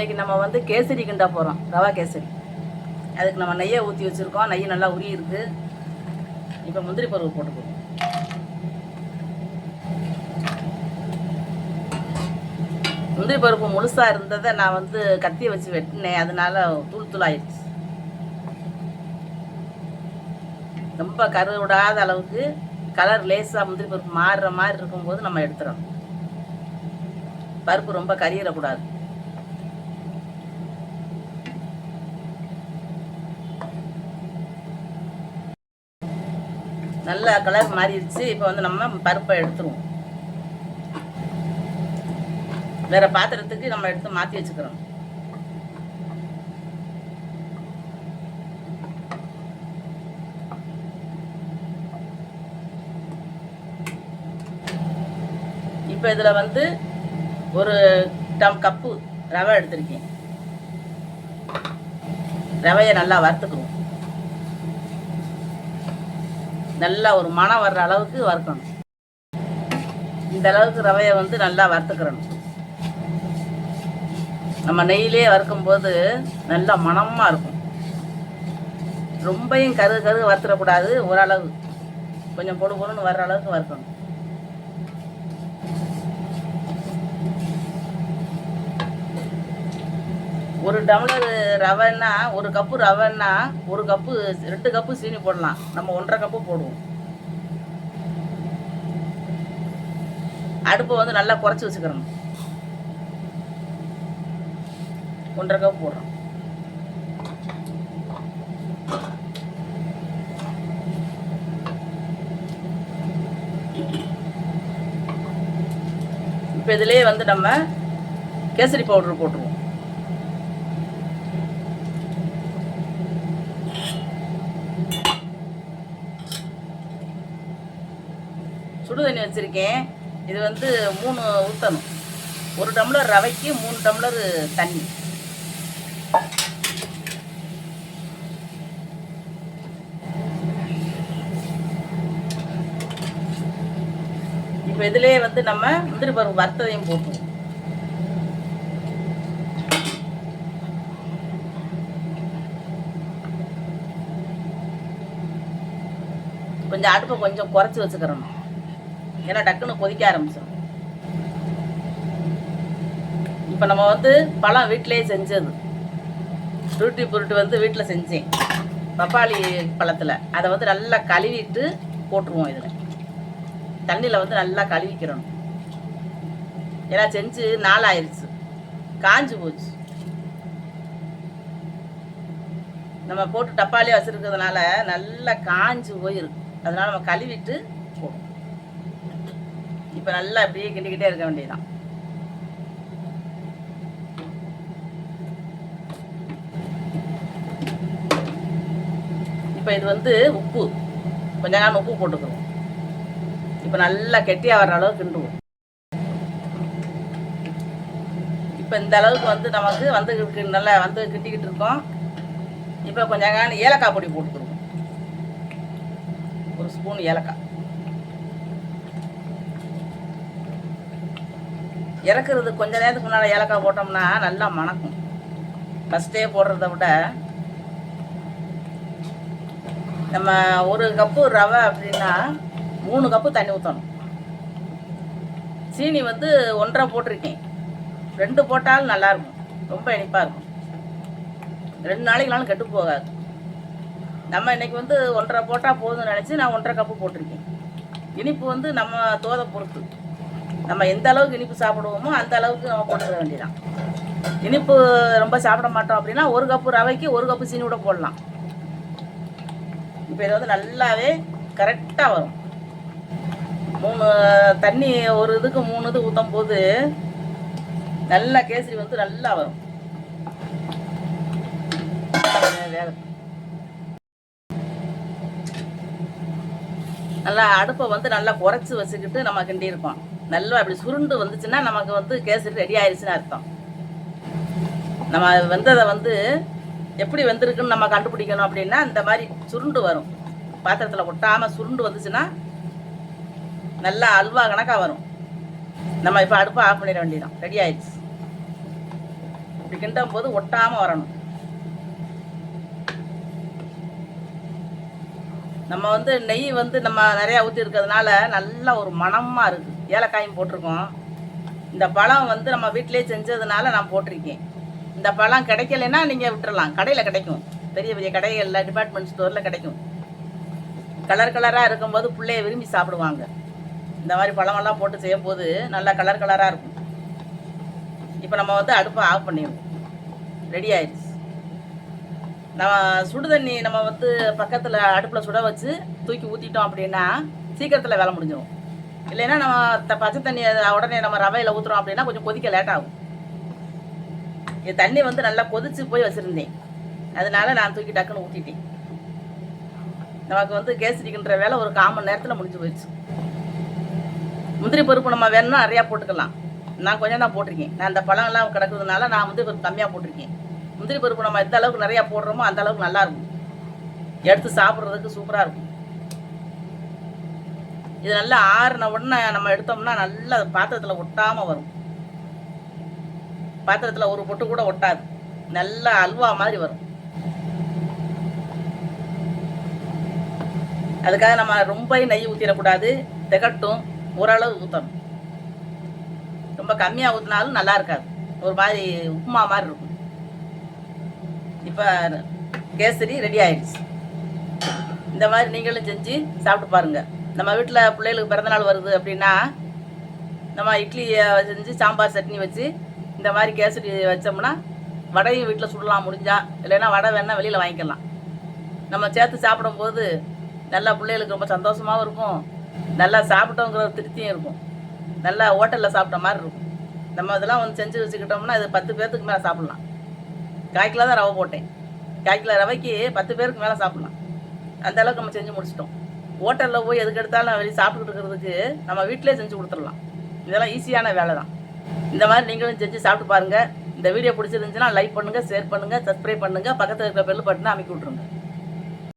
இன்னைக்கு நம்ம வந்து கேசரி கிண்டா போகிறோம் ரவா கேசரி. அதுக்கு நம்ம நெய்யை ஊற்றி வச்சுருக்கோம். நெய் நல்லா உரி இருக்கு இப்போ முந்திரி பருப்பு போட்டுக்கணும் முந்திரி பருப்பு முழுசாக இருந்ததை நான் வந்து கத்தியை வச்சு வெட்டினேன். அதனால தூள் தூள் ஆயிடுச்சு. ரொம்ப கரு விடாத அளவுக்கு கலர் லேசாக முந்திரி பருப்பு மாறுற மாதிரி இருக்கும்போது நம்ம எடுத்துடணும். பருப்பு ரொம்ப கறியிடக்கூடாது நல்ல கலர் மாறிடுச்சு. இப்போ வந்து நம்ம பருப்பை எடுத்துருவோம். வேற பாத்திரத்துக்கு நம்ம எடுத்து மாற்றி வச்சுக்கிறோம். இப்போ இதில் வந்து ஒரு டம் கப்பு ரவை எடுத்திருக்கேன். ரவையை நல்லா வறுத்துக்குவோம். நல்லா ஒரு மனம் வர்ற அளவுக்கு வறுக்கணும். இந்த அளவுக்கு ரவையை வந்து நல்லா வறுத்துக்கிறணும். நம்ம நெய்யிலே வறுக்கும்போது நல்லா மனமாக இருக்கும். ரொம்பையும் கரு கரு வறுத்துடக்கூடாது ஓரளவு. கொஞ்சம் பொடு பொடுன்னு வர்ற அளவுக்கு வறுக்கணும். ஒரு டம்ளர் ரவைன்னா ஒரு கப்பு ரவைன்னா ஒரு கப்பு ரெண்டு கப்பு சீனி போடலாம். நம்ம ஒன்றரை கப்பு போடுவோம். அடுப்பை வந்து நல்லா குறைச்சி வச்சுக்கிறோம் ஒன்றரை கப் போடுறோம். இப்போ இதுலேயே வந்து நம்ம கேசரி பவுடர் போட்டுருவோம். சுடு தண்ணி வச்சுருக்கேன். இது வந்து மூணு ஊற்றணும் ஒரு டம்ளர் ரவைக்கு மூணு டம்ளர் தண்ணி. இப்போ இதுலேயே வந்து நம்ம முந்திரி பருப்பு வறுத்ததையும் போட்டுருவோம். கொஞ்சம் அடுப்பை கொஞ்சம் குறைச்சி வச்சுக்கிறோம் ஏன்னா டக்குன்னு கொதிக்க ஆரம்பிச்சோம் இப்போ நம்ம வந்து பழம் வீட்டிலேயே செஞ்சது. ஃப்ரூட்டி புருட்டு வந்து வீட்டில் செஞ்சேன். பப்பாளி பழத்தில். அதை வந்து நல்லா கழுவிட்டு போட்டுருவோம் இதில். தண்ணியில் வந்து நல்லா கழுவிக்கிறணும். ஏன்னா செஞ்சு நாளாயிருச்சு. காஞ்சு போச்சு. நம்ம போட்டு டப்பாலே வச்சுருக்கிறதுனால நல்லா காஞ்சு போயிருக்கு அதனால நம்ம கழுவிட்டு இப்போ நல்லா அப்படியே கிண்டிக்கிட்டே இருக்க வேண்டியதுதான். இப்போ இது வந்து உப்பு. கொஞ்ச நேரம் உப்பு போட்டுக்கணும். இப்போ நல்லா கெட்டியாக வர்ற அளவுக்கு கிண்டுவோம். இப்போ இந்த அளவுக்கு வந்து நமக்கு வந்து நல்லா வந்து கிட்டிக்கிட்டு இருக்கோம். இப்போ கொஞ்ச நேரம் ஏலக்காய் பொடி போட்டுக்கிறோம் ஒரு ஸ்பூன் ஏலக்காய். இறக்குறது கொஞ்ச நேரத்துக்கு முன்னால் ஏலக்காய் போட்டோம்னா நல்லா மணக்கும். ஃபஸ்ட்டே போடுறத விட நம்ம ஒரு கப்பு ரவை அப்படின்னா மூணு கப்பு தண்ணி ஊற்றணும் சீனி வந்து ஒன்றரை போட்டிருக்கேன். ரெண்டு போட்டாலும் நல்லாயிருக்கும். ரொம்ப இனிப்பாக இருக்கும். ரெண்டு நாளைக்குனாலும் கெட்டு போகாது. நம்ம இன்னைக்கு வந்து ஒன்றரை போட்டால் போதும்னு நினச்சி நான் ஒன்றரை கப்பு போட்டிருக்கேன். இனிப்பு வந்து நம்ம தோதை பொறுத்து. நம்ம எந்த அளவுக்கு இனிப்பு சாப்பிடுவோமோ அந்த அளவுக்கு நம்ம போட்டுக்க வேண்டியதான் இனிப்பு ரொம்ப சாப்பிட மாட்டோம் அப்படின்னா ஒரு கப்பு ரவைக்கு ஒரு கப்பு சீனி கூட போடலாம். இப்போ இது வந்து நல்லாவே கரெக்டாக வரும். மூணு தண்ணி ஒரு இதுக்கு மூணு இது ஊற்றும் போது நல்லா கேசரி வந்து நல்லா வரும். நல்லா அடுப்பை வந்து நல்லா குறைச்சி வச்சுக்கிட்டு நம்ம கிண்டி இருப்போம் நல்லா அப்படி சுருண்டு வந்துச்சுன்னா நமக்கு வந்து கேசரி ரெடி ஆயிடுச்சுன்னு அர்த்தம். நம்ம வெந்ததை வந்து எப்படி வெந்திருக்குன்னு நம்ம கண்டுபிடிக்கணும் அப்படின்னா இந்த மாதிரி சுருண்டு வரும். பாத்திரத்தில் ஒட்டாமல் சுருண்டு வந்துச்சுன்னா நல்லா அல்வா கணக்காக வரும். நம்ம இப்போ அடுப்பை ஆஃப் பண்ணிட வேண்டியதான் ரெடி ஆயிடுச்சு இப்படி கிண்டும் போது ஒட்டாமல் வரணும். நம்ம வந்து நெய் வந்து நம்ம நிறையா ஊற்றி இருக்கிறதுனால நல்லா ஒரு மணமாக இருக்குது ஏலக்காயும் போட்டிருக்கோம். இந்த பழம் வந்து நம்ம வீட்டிலே செஞ்சதுனால நான் போட்டிருக்கேன். இந்த பழம் கிடைக்கலைன்னா நீங்கள் விட்டுறலாம். கடையில் கிடைக்கும். பெரிய பெரிய கடைகளில் டிபார்ட்மெண்ட் ஸ்டோரில் கிடைக்கும். கலர் கலராக இருக்கும்போது பிள்ளைய விரும்பி சாப்பிடுவாங்க. இந்த மாதிரி பழமெல்லாம் போட்டு செய்யும் போது நல்லா கலர் கலராக இருக்கும். இப்போ நம்ம வந்து அடுப்பை ஆஃப் பண்ணிடுவோம். ரெடி ஆயிடுச்சு. நம்ம சுடு தண்ணி நம்ம வந்து பக்கத்தில் அடுப்பில் சுட வச்சு தூக்கி ஊற்றிட்டோம் அப்படின்னா சீக்கிரத்தில் வேலை முடிஞ்சிடும் இல்லைன்னா நம்ம த பச்சை தண்ணியை உடனே நம்ம ரவையில் ஊற்றுறோம் அப்படின்னா கொஞ்சம் கொதிக்க லேட் ஆகும். இது தண்ணி வந்து நல்லா கொதிச்சு போய் வச்சுருந்தேன். அதனால நான் தூக்கி டக்குன்னு ஊற்றிட்டேன் நமக்கு வந்து கேசரிக்குன்ற வேலை ஒரு கால் மணி நேரத்தில் முடிஞ்சு போயிடுச்சு. முந்திரி பருப்பு நம்ம வேணும்னா நிறையா போட்டுக்கலாம். நான் கொஞ்சம் தான் போட்டிருக்கேன். நான் அந்த பழம்லாம் கிடக்குறதுனால நான் முந்திரி பருப்பு கம்மியாக போட்டிருக்கேன். முந்திரி பருப்பு நம்ம எந்த அளவுக்கு நிறையா போடுறோமோ அந்த அளவுக்கு நல்லாயிருக்கும் எடுத்து சாப்பிட்றதுக்கு சூப்பராக இருக்கும். இது நல்லா ஆறுன உடனே நம்ம எடுத்தோம்னா நல்லா பாத்திரத்தில் ஒட்டாமல் வரும். பாத்திரத்தில் ஒரு பொட்டு கூட ஒட்டாது. நல்லா அல்வா மாதிரி வரும். அதுக்காக நம்ம ரொம்ப நெய் ஊற்றிடக்கூடாது திகட்டும். ஓரளவு ஊற்றணும் ரொம்ப கம்மியாக ஊற்றினாலும் நல்லா இருக்காது. ஒரு மாதிரி உப்புமா மாதிரி இருக்கும். இப்போ கேசரி ரெடி ஆயிடுச்சு. இந்த மாதிரி நீங்களும் செஞ்சு சாப்பிட்டு பாருங்கள் நம்ம வீட்டில் பிள்ளைகளுக்கு பிறந்தநாள் வருது அப்படின்னா நம்ம இட்லியை செஞ்சு சாம்பார் சட்னி வச்சு இந்த மாதிரி கேசரி வச்சோம்னா வடையும் வீட்டில் சுடலாம் முடிஞ்சா. இல்லைன்னா வடை வேணால் வெளியில் வாங்கிக்கலாம். நம்ம சேர்த்து சாப்பிடும்போது நல்லா பிள்ளைகளுக்கு ரொம்ப சந்தோஷமாகவும் இருக்கும். நல்லா சாப்பிட்டோங்கிற திருப்தியும் இருக்கும். நல்லா ஹோட்டலில் சாப்பிட்ட மாதிரி இருக்கும். நம்ம இதெல்லாம் வந்து செஞ்சு வச்சுக்கிட்டோம்னா இது பத்து பேர்த்துக்கு மேலே சாப்பிட்லாம். கால் கிலோ தான் ரவை போட்டேன். கால் கிலோ ரவைக்கு பத்து பேருக்கு மேலே சாப்பிட்லாம். அந்த அளவுக்கு நம்ம செஞ்சு முடிச்சிட்டோம். ஹோட்டலில் போய் எதுக்கு எடுத்தாலும் வெளியே சாப்பிட்டுட்டு இருக்கிறதுக்கு நம்ம வீட்டிலே செஞ்சு கொடுத்துடலாம். இதெல்லாம் ஈஸியான வேலை தான் இந்த மாதிரி நீங்களும் செஞ்சு சாப்பிட்டு பாருங்கள் இந்த வீடியோ பிடிச்சிருந்துச்சுன்னா லைக் பண்ணுங்கள் ஷேர் பண்ணுங்கள் சப்ஸ்கிரைப் பண்ணுங்கள் பக்கத்தில் இருக்கிற பெல் பட்டனை அமைக்கி விட்ருங்க